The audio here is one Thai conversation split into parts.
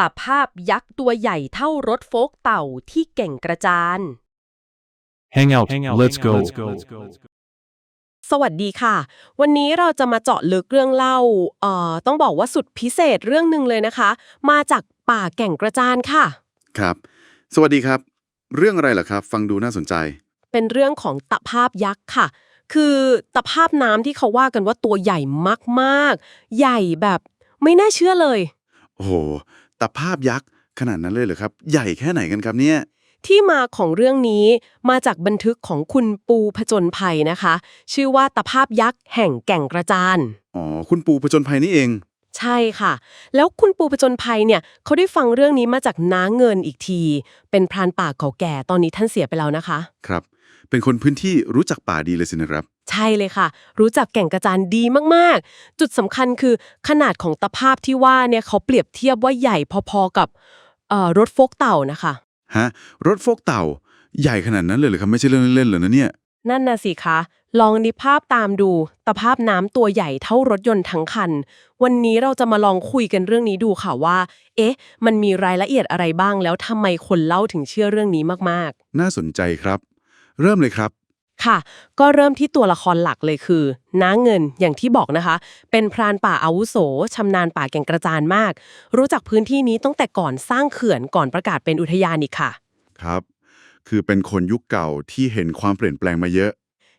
ตภาพยักษ์ตัวใหญ่เท่ารถโฟล์กเต่าที่เก่งกระจาน Hang out. Let's go. สวัสดีค่ะ วันนี้เราจะมาเจาะลึกเรื่องเล่าเอ่อต้องบอกว่าสุดพิเศษเรื่องหนึ่งเลยนะคะ มาจากป่าแก่งกระจานค่ะ ครับ สวัสดีครับ เรื่องอะไรเหรอครับ ฟังดูน่าสนใจ เป็นเรื่องของตะภาพยักษ์ค่ะ คือตะภาพน้ำที่เขาว่ากันว่าตัวใหญ่มากๆ ใหญ่แบบไม่น่าเชื่อเลย โอ้โห ตะภาพยักษ์ขนาดนั้นเลยเหรอครับ ใหญ่แค่ไหนกันครับเนี่ย ที่มาของเรื่องนี้มาจากบันทึกของคุณปูผจญภัยนะคะ ชื่อว่าตะภาพยักษ์แห่งแก่งกระจาน อ๋อ คุณปูผจญภัยนี่เอง ใช่ค่ะ แล้วคุณปูผจญภัยเนี่ยเขาได้ฟังเรื่องนี้มาจากน้าเงินอีกที เป็นพรานป่าเก่าแก่ตอนนี้ท่านเสียไปแล้วนะคะ ครับ เป็นคนพื้นที่รู้จักป่าดีเลยสินะครับใช่เลยค่ะ รู้จักแก่งกระจานดีมากๆ จุดสำคัญคือขนาดของตะภาพที่ว่าเนี่ยเขาเปรียบเทียบว่าใหญ่พอๆกับเอ่อรถโฟกเต่านะคะฮะรถโฟกเต่า ใหญ่ขนาดนั้นเลยเหรอครับไม่ใช่เรื่องเล่นๆเลยนะเนี่ยนั่นน่ะสิคะ ลองนิภาพตามดูตะภาพน้ำตัวใหญ่เท่ารถยนต์ทั้งคัน วันนี้เราจะมาลองคุยกันเรื่องนี้ดูค่ะว่า เอ๊ะ มันมีรายละเอียดอะไรบ้างแล้วทำไมคนเล่าถึงเชื่อเรื่องนี้มากน่าสนใจครับ เริ่มเลยครับๆ ค่ะ ก็เริ่มที่ตัวละครหลักเลยคือ น้าเงินอย่างที่บอกนะคะ เป็นพรานป่าอาวุโสชำนาญป่าแก่งกระจานมาก รู้จักพื้นที่นี้ตั้งแต่ก่อนสร้างเขื่อนก่อนประกาศเป็นอุทยานอีกค่ะ ครับ คือเป็นคนยุคเก่าที่เห็นความเปลี่ยนแปลงมาเยอะ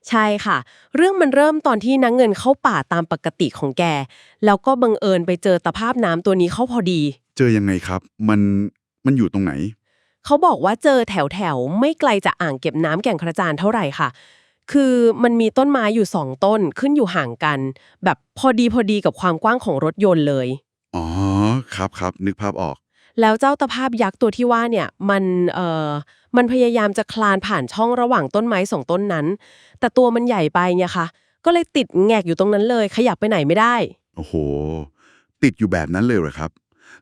ใช่ค่ะ เรื่องมันเริ่มตอนที่นังเงินเข้าป่าตามปกติของแก แล้วก็บังเอิญไปเจอตะภาพน้ำตัวนี้เข้าพอดี เจอยังไงครับ มันมันอยู่ตรงไหน เขาบอกว่าเจอแถวแถวๆไม่ไกลจากอ่างเก็บน้ำแก่งกระจานเท่าไหร่ค่ะ คือมันมีต้นไม้อยู่สองต้นขึ้นอยู่ห่างกัน แบบพอดีพอดีกับความกว้างของรถยนต์เลย อ๋อ ครับครับนึกภาพออก แล้วเจ้าตะภาพยักษ์ตัวที่ว่าเนี่ยมันเอ่อมันพยายามจะคลานผ่านช่องระหว่างต้นไม้สองต้นนั้น แต่ตัวมันใหญ่ไปเนี่ยค่ะ ก็เลยติดแงกอยู่ตรงนั้นเลย ขยับไปไหนไม่ได้ โอ้โห ติดอยู่แบบนั้นเลยเหรอครับ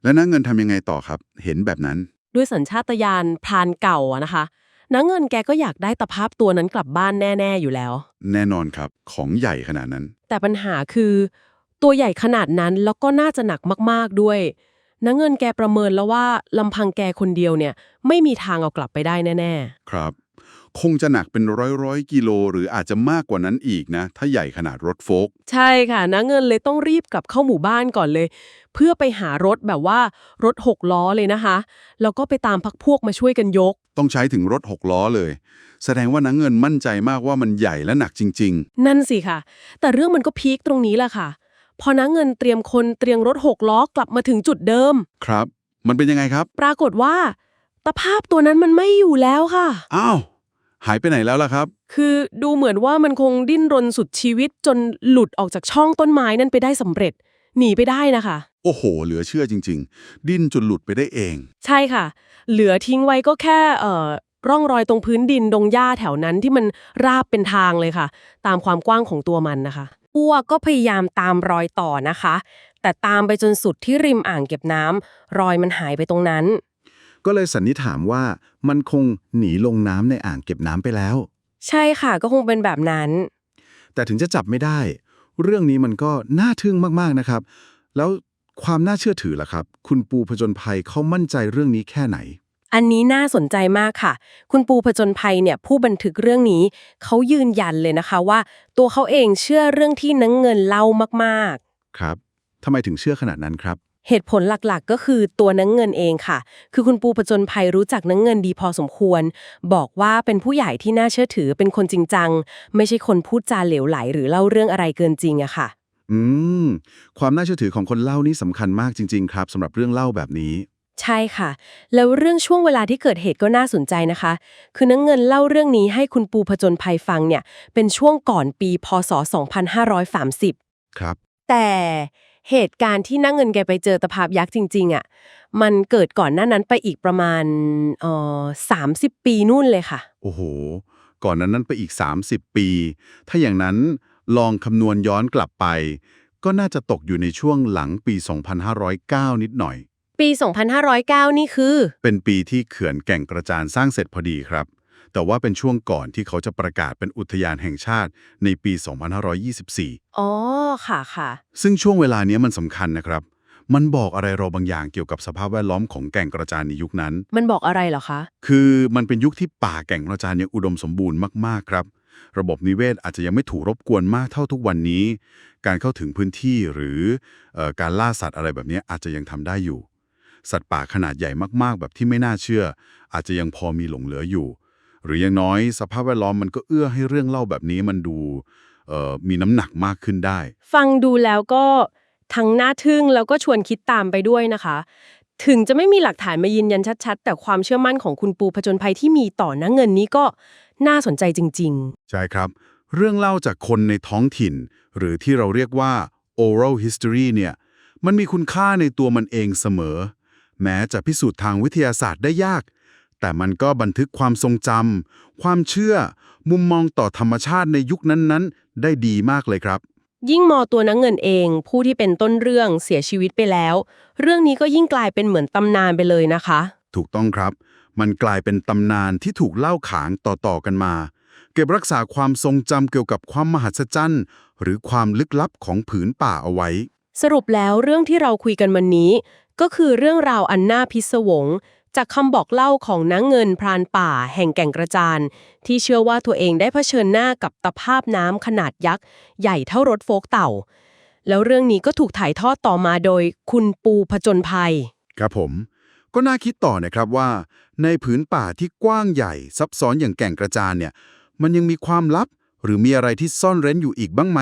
แล้วนักเงินทำยังไงต่อครับ เห็นแบบนั้น ด้วยสัญชาตญาณพรานเก่าอะนะคะนังเงินแกก็อยากได้ตะภาพตัวนั้นกลับบ้านแน่ ๆอยู่แล้ว แน่นอนครับ ของใหญ่ขนาดนั้น แต่ปัญหาคือ ตัวใหญ่ขนาดนั้นแล้วก็น่าจะหนักมากๆด้วยนังเงินแกประเมินแล้วว่าลำพังแกคนเดียวเนี่ย ไม่มีทางเอากลับไปได้แน่ครับ คงจะหนักเป็นร้อยร้อยกิโลหรืออาจจะมากกว่านั้นอีกนะ ถ้าใหญ่ขนาดรถโฟล์กๆใช่ค่ะนังเงินเลยต้องรีบกลับเข้าหมู่บ้านก่อนเลย เพื่อไปหารถแบบว่ารถหกล้อเลยนะคะ แล้วก็ไปตามพักพวกมาช่วยกันยก ต้องใช้ถึงรถหกล้อเลย แสดงว่านักเงินมั่นใจมากว่ามันใหญ่และหนักจริงนั่นสิค่ะ แต่เรื่องมันก็พีคตรงนี้แหละค่ะ พอนักเงินเตรียมคนเตรียมรถหกล้อกลับมาถึงจุดเดิมๆครับ มันเป็นยังไงครับ ปรากฏว่าตะภาพตัวนั้นมันไม่อยู่แล้วค่ะ อ้าว หายไปไหนแล้วล่ะครับ คือดูเหมือนว่ามันคงดิ้นรนสุดชีวิตจนหลุดออกจากช่องต้นไม้นั่นไปได้สำเร็จ หนีไปได้นะคะ โอ้โห เหลือเชื่อจริง ๆ ดิ้นจนหลุดไปได้เอง ใช่ค่ะ เหลือทิ้งไว้ก็แค่เอ่อร่องรอยตรงพื้นดินดงหญ้าแถวนั้นที่มันราบเป็นทางเลยค่ะ ตามความกว้างของตัวมันนะคะ อ้วก็พยายามตามรอยต่อนะคะ แต่ตามไปจนสุดที่ริมอ่างเก็บน้ำรอยมันหายไปตรงนั้น ก็เลยสันนิษฐานว่ามันคงหนีลงน้ำในอ่างเก็บน้ำไปแล้ว ใช่ค่ะก็คงเป็นแบบนั้น แต่ถึงจะจับไม่ได้ เรื่องนี้มันก็น่าทึ่งมากๆนะครับ แล้วความน่าเชื่อถือล่ะครับ คุณปูผจญภัยเขามั่นใจเรื่องนี้แค่ไหน อันนี้น่าสนใจมากค่ะ คุณปูผจญภัยเนี่ยผู้บันทึกเรื่องนี้เขายืนยันเลยนะคะว่า ตัวเขาเองเชื่อเรื่องที่นังเงินเล่ามากครับทำไมถึงเชื่อขนาดนั้นครับๆ เหตุผลหลักๆ ก็คือตัวนังเงินเองค่ะ คือคุณปูผจญภัยรู้จักนังเงินดีพอสมควร บอกว่าเป็นผู้ใหญ่ที่น่าเชื่อถือเป็นคนจริงจัง ไม่ใช่คนพูดจาเหลวไหล หรือเล่าเรื่องอะไรเกินจริงอะค่ะ อืม ความน่าเชื่อถือของคนเล่านี่สำคัญมากจริง ๆ ครับสำหรับเรื่องเล่าแบบนี้ ใช่ค่ะ แล้วเรื่องช่วงเวลาที่เกิดเหตุก็น่าสนใจนะคะ คือนังเงินเล่าเรื่องนี้ให้คุณปูผจญภัยฟังเนี่ย เป็นช่วงก่อนปี พศ 2530 ครับ แต่ เหตุการณ์ที่นังเงินแกไปเจอตะภาพยักษ์จริง ๆอะมันเกิดก่อนหน้านั้นไปอีกประมาณเอ่อ30ปีนู่นเลยค่ะ โอ้โห ก่อนนั้นนั้นไปอีก 30 ปี ถ้าอย่างนั้นลองคำนวณย้อนกลับไป ก็น่าจะตกอยู่ในช่วงหลังปี 2509 นิดหน่อย ปี 2509 นี่คือ เป็นปีที่เขื่อนแก่งกระจานสร้างเสร็จพอดีครับ แต่ว่าเป็นช่วงก่อนที่เขาจะประกาศเป็นอุทยานแห่งชาติในปี 2524 อ๋อ ค่ะค่ะ ซึ่งช่วงเวลานี้มันสำคัญนะครับ มันบอกอะไรเราบางอย่างเกี่ยวกับสภาพแวดล้อมของแก่งกระจานในยุคนั้น มันบอกอะไรเหรอคะ คือมันเป็นยุคที่ป่าแก่งกระจานยังอุดมสมบูรณ์มากๆครับ ระบบนิเวศอาจจะยังไม่ถูกรบกวนมากเท่าทุกวันนี้ การเข้าถึงพื้นที่หรือเออการล่าสัตว์อะไรแบบนี้อาจจะยังทำได้อยู่ สัตว์ป่าขนาดใหญ่มากๆ แบบที่ไม่น่าเชื่อ อาจจะยังพอมีหลงเหลืออยู่ หรืออย่างน้อยสภาพแวดล้อมมันก็เอื้อให้เรื่องเล่าแบบนี้มันดูเอ่อมีน้ำหนักมากขึ้นได้ ฟังดูแล้วก็ทั้งน่าทึ่งแล้วก็ชวนคิดตามไปด้วยนะคะ ถึงจะไม่มีหลักฐานมายืนยันชัด ๆ แต่ความเชื่อมั่นของคุณปูผจญภัยที่มีต่อนักเงินนี้ก็น่าสนใจจริงใช่ครับ เรื่องเล่าจากคนในท้องถิ่น หรือที่เราเรียกว่า oral history เนี่ย มันมีคุณค่าในตัวมันเองเสมอ แม้จะพิสูจน์ทางวิทยาศาสตร์ได้ยาก แต่มันก็บันทึกความทรงจำความเชื่อ มุมมองต่อธรรมชาติในยุคนั้นๆ ได้ดีมากเลยครับๆยิ่งมอตัวนักเงินเอง ผู้ที่เป็นต้นเรื่องเสียชีวิตไปแล้ว เรื่องนี้ก็ยิ่งกลายเป็นเหมือนตำนานไปเลยนะคะ ถูกต้องครับ มันกลายเป็นตำนานที่ถูกเล่าขานต่อๆกันมา เก็บรักษาความทรงจำเกี่ยวกับความมหัศจรรย์หรือความลึกลับของผืนป่าเอาไว้ สรุปแล้วเรื่องที่เราคุยกันวันนี้ ก็คือเรื่องราวอันน่าพิศวง จากคำบอกเล่าของนักเงินพรานป่าแห่งแก่งกระจานที่เชื่อว่าตัวเองได้เผชิญหน้ากับตะภาพน้ำขนาดยักษ์ ใหญ่เท่ารถโฟกเต่า แล้วเรื่องนี้ก็ถูกถ่ายทอดต่อมาโดยคุณปูผจญภัย ครับผม ก็น่าคิดต่อนะครับว่า ในผืนป่าที่กว้างใหญ่ซับซ้อนอย่างแก่งกระจานเนี่ย มันยังมีความลับ หรือมีอะไรที่ซ่อนเร้นอยู่อีกบ้างไหม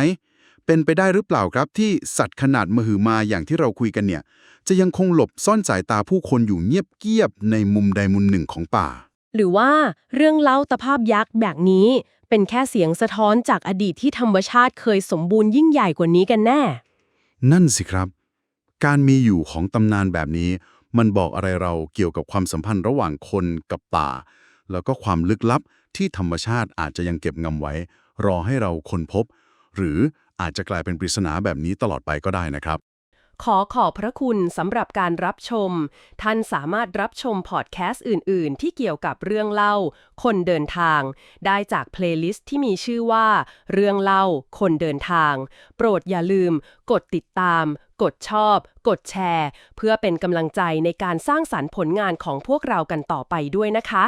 เป็นไปได้หรือเปล่าครับที่สัตว์ขนาดมหึมาอย่างที่เราคุยกันเนี่ย จะยังคงหลบซ่อนสายตาผู้คนอยู่เงียบเกียบในมุมใดมุมหนึ่งของป่า หรือว่าเรื่องเล่าตะภาพยักษ์แบบนี้ เป็นแค่เสียงสะท้อนจากอดีตที่ธรรมชาติเคยสมบูรณ์ยิ่งใหญ่กว่านี้กันแน่ นั่นสิครับ การมีอยู่ของตำนานแบบนี้ มันบอกอะไรเราเกี่ยวกับความสัมพันธ์ระหว่างคนกับป่า แล้วก็ความลึกลับที่ธรรมชาติอาจจะยังเก็บงำไว้ รอให้เราค้นพบ หรืออาจจะกลายเป็นปริศนาแบบนี้ตลอดไปก็ได้นะครับ ขอขอบพระคุณสำหรับการรับชม ท่านสามารถรับชมพอดแคสต์อื่น ๆ ที่เกี่ยวกับเรื่องเล่า คนเดินทาง ได้จากเพลย์ลิสต์ที่มีชื่อว่า เรื่องเล่า คนเดินทาง โปรดอย่าลืม กดติดตาม กดชอบ กดแชร์ เพื่อเป็นกำลังใจในการสร้างสรรค์ผลงานของพวกเรากันต่อไปด้วยนะคะ